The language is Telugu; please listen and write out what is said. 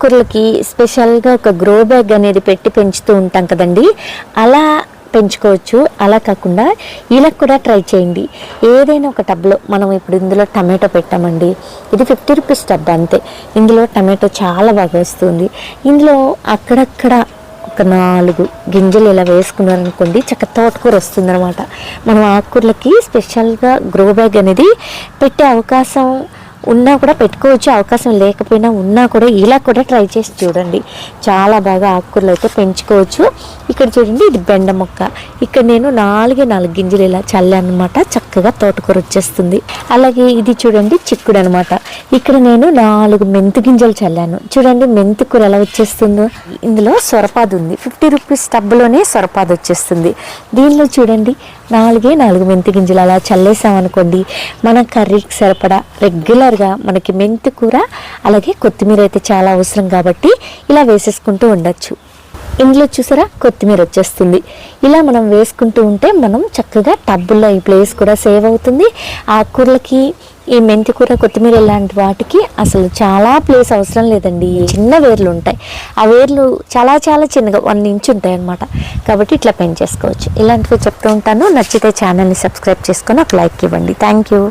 ఆకుకూరలకి స్పెషల్గా ఒక గ్రో బ్యాగ్ అనేది పెట్టి పెంచుతూ ఉంటాం కదండి. అలా పెంచుకోవచ్చు. అలా కాకుండా ఇలా కూడా ట్రై చేయండి. ఏదైనా ఒక టబ్లో మనం ఇప్పుడు ఇందులో టమాటో పెట్టామండి. ఇది ఫిఫ్టీ రూపీస్ టబ్ అంతే. ఇందులో టమాటో చాలా బాగా వస్తుంది. ఇందులో అక్కడక్కడ ఒక నాలుగు గింజలు ఇలా వేసుకున్నారనుకోండి చక్క తోటకూర వస్తుందన్నమాట. మనం ఆకుకూరలకి స్పెషల్గా గ్రో బ్యాగ్ అనేది పెట్టే అవకాశం ఉన్నా కూడా పెట్టుకోవచ్చు అవకాశం లేకపోయినా ఉన్నా కూడా ఇలా కూడా ట్రై చేసి చూడండి. చాలా బాగా ఆకుకూరలు అయితే పెంచుకోవచ్చు. ఇక్కడ చూడండి ఇది బెండ మొక్క. ఇక్కడ నేను నాలుగే నాలుగు గింజలు ఇలా చల్లానమాట. అనమాట చక్కగా తోటకూర వచ్చేస్తుంది. అలాగే ఇది చూడండి చిక్కుడు అనమాట ఇక్కడ నేను నాలుగు మెంతి గింజలు చల్లాను. చూడండి మెంతి కూర ఎలా వచ్చేస్తుందో. ఇందులో సొరపాదు ఉంది. ఫిఫ్టీ రూపీస్ టబ్లోనే సొరపాదు వచ్చేస్తుంది. దీనిలో చూడండి నాలుగే నాలుగు మెంతి గింజలు అలా చల్లేసామనుకోండి మన కర్రీకి సరిపడా రెగ్యులర్గా మనకి మెంతి కూర అలాగే కొత్తిమీర అయితే చాలా అవసరం కాబట్టి ఇలా వేసేసుకుంటూ ఉండొచ్చు. ఇందులో చూసారా? కొత్తిమీర వచ్చేస్తుంది. ఇలా మనం వేసుకుంటూ ఉంటే మనం చక్కగా టబ్బుల్లో ఈ ప్లేస్ కూడా సేవ్ అవుతుంది. ఆ కూరలకి ఈ మెంతి కూర కొత్తిమీర లాంటి వాటికి అసలు చాలా ప్లేస్ అవసరం లేదండి. చిన్న వేర్లు ఉంటాయి. ఆ వేర్లు చాలా చాలా చిన్నగా వన్ ఇంచ్ ఉంటాయి అనమాట కాబట్టి ఇట్లా పెంచేసుకోవచ్చు. ఇలాంటివి చెప్తూ ఉంటాను. నచ్చితే ఛానల్ని సబ్స్క్రైబ్ చేసుకొని ఒక లైక్ ఇవ్వండి. Thank you.